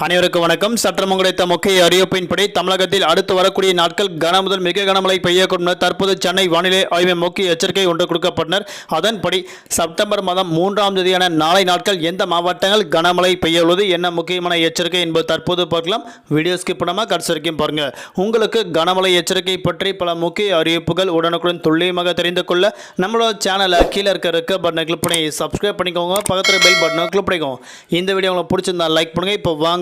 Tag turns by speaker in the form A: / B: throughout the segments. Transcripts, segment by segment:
A: அனைவருக்கும் வணக்கம். சற்றம் கிடைத்த முக்கிய அறிவிப்பின்படி தமிழகத்தில் அடுத்து வரக்கூடிய நாட்கள் கன முதல் மிக கனமழை பெய்யக்கூடும் என தற்போது சென்னை வானிலை ஆய்வு முக்கிய எச்சரிக்கை ஒன்று கொடுக்கப்பட்டனர். அதன்படி செப்டம்பர் மாதம் மூன்றாம் தேதியான நாளை நாட்கள் எந்த மாவட்டங்கள் கனமழை பெய்ய உள்ளது என்ன முக்கியமான எச்சரிக்கை என்பது தற்போது பார்க்கலாம். வீடியோ ஸ்கிப் பண்ணாமல் கடைசி பாருங்கள் உங்களுக்கு கனமழை எச்சரிக்கை பற்றி பல முக்கிய அறிவிப்புகள் உடனுக்குடன் துல்லியமாக தெரிந்து கொள்ள நம்மளோட சேனலை கீழே இருக்க இருக்க பட்டனை கிளிக் பண்ணி சப்ஸ்கிரைப் பண்ணிக்கோங்க. பக்கத்தில் பெல் பட்டனை கிளிக் பண்ணிக்கோங்க. இந்த வீடியோ உங்களுக்கு பிடிச்சிருந்தா லைக் பண்ணுங்கள் இப்போ வாங்க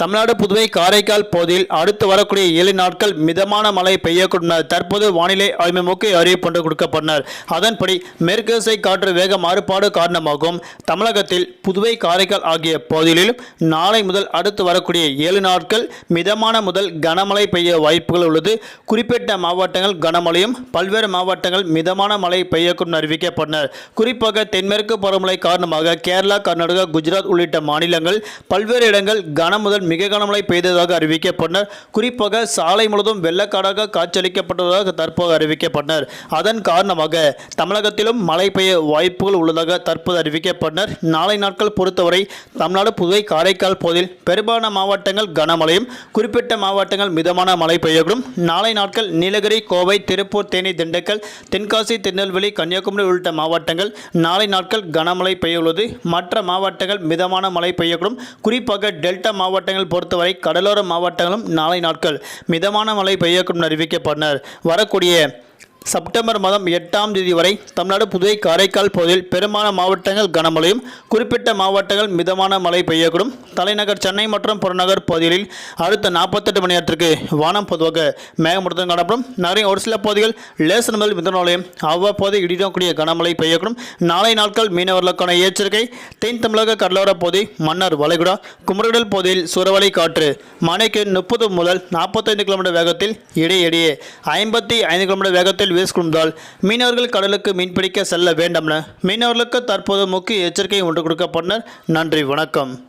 A: தமிழ்நாடு புதுவை காரைக்கால் பகுதியில் அடுத்து வரக்கூடிய ஏழு நாட்கள் மிதமான மழை பெய்யக்கூடும். தற்போது வானிலை ஆய்வு முக்கிய அறிவிப்பு ஒன்று கொடுக்கப்பட்டனர் அதன்படி மேற்கு திசை காற்று வேக மாறுபாடு காரணமாகவும் தமிழகத்தில் புதுவை காரைக்கால் ஆகிய பகுதிகளிலும் நாளை முதல் அடுத்து வரக்கூடிய ஏழு நாட்கள் மிதமான முதல் கனமழை பெய்ய வாய்ப்புகள் உள்ளது. குறிப்பிட்ட மாவட்டங்கள் கனமழையும் பல்வேறு மாவட்டங்கள் மிதமான மழை பெய்யக்கூடும் அறிவிக்கப்பட்டனர் குறிப்பாக தென்மேற்கு பருவமழை காரணமாக கேரளா கர்நாடகா குஜராத் உள்ளிட்ட மாநிலங்கள் பல்வேறு இடங்கள் கன முதல் மிக கனமழை பெய்ததாக அறிவிக்கப்பட்டனர். குறிப்பாக சாலை முழுவதும் வெள்ளக்காடாக காட்சியளிக்கப்பட்டதாக தற்போது அறிவிக்கப்பட்டனர். அதன் காரணமாக தமிழகத்திலும் மழை பெய்ய வாய்ப்புகள் உள்ளதாக தற்போது அறிவிக்கப்பட்டனர். நாளை நாட்கள் பொறுத்தவரை தமிழ்நாடு புதுவை காரைக்கால் பகுதியில் பெரும்பாலான மாவட்டங்கள் கனமழையும் குறிப்பிட்ட மாவட்டங்கள் மிதமான மழை பெய்யக்கூடும். நாளை நாட்கள் நீலகிரி கோவை திருப்பூர் தேனி திண்டுக்கல் தென்காசி திருநெல்வேலி கன்னியாகுமரி உள்ளிட்ட மாவட்டங்கள் நாளை நாட்கள் கனமழை பெய்ய உள்ளது மற்ற மாவட்டங்கள் மிதமான மழை பெய்யக்கூடும். குறிப்பாக டெல்டா மாவட்டங்கள் பொறுத்தவரை கடலோர மாவட்டங்களும் நாளை நாட்கள் மிதமான மழை பெய்யக்கூடும் அறிவிக்கப்பட்டனர். வரக்கூடிய செப்டம்பர் மாதம் எட்டாம் தேதி வரை தமிழ்நாடு புதுவை காரைக்கால் பகுதியில் பெரும்பாலான மாவட்டங்கள் கனமழையும் குறிப்பிட்ட மாவட்டங்கள் மிதமான மழை பெய்யக்கூடும். தலைநகர் சென்னை மற்றும் புறநகர் பகுதிகளில் அடுத்த நாற்பத்தெட்டு மணி நேரத்திற்கு வானம் பொதுவாக மேகமூட்டத்துடன் காணப்படும். நகரின் ஒரு சில பகுதிகள் லேசன் முதல் மிதமலையும் அவ்வப்போது இடிடக்கூடிய கனமழை பெய்யக்கூடும். நாளை நாட்கள் மீனவர்களுக்கான எச்சரிக்கை. தென் தமிழக கடலோர பகுதி மன்னார் வளைகுடா குமரகடல் பகுதியில் சுரவலை காற்று மணிக்கு முப்பது முதல் நாற்பத்தைந்து கிலோமீட்டர் வேகத்தில் இடையிடையே ஐம்பத்தி ஐந்து கிலோமீட்டர் வேகத்தில் வீசிக்கொண்டால் மீனவர்கள் கடலுக்கு மீன்பிடிக்க செல்ல வேண்டாம் என மீனவர்களுக்கு தற்போது முக்கிய எச்சரிக்கை ஒன்று கொடுக்கப்பட்டனர். நன்றி வணக்கம்.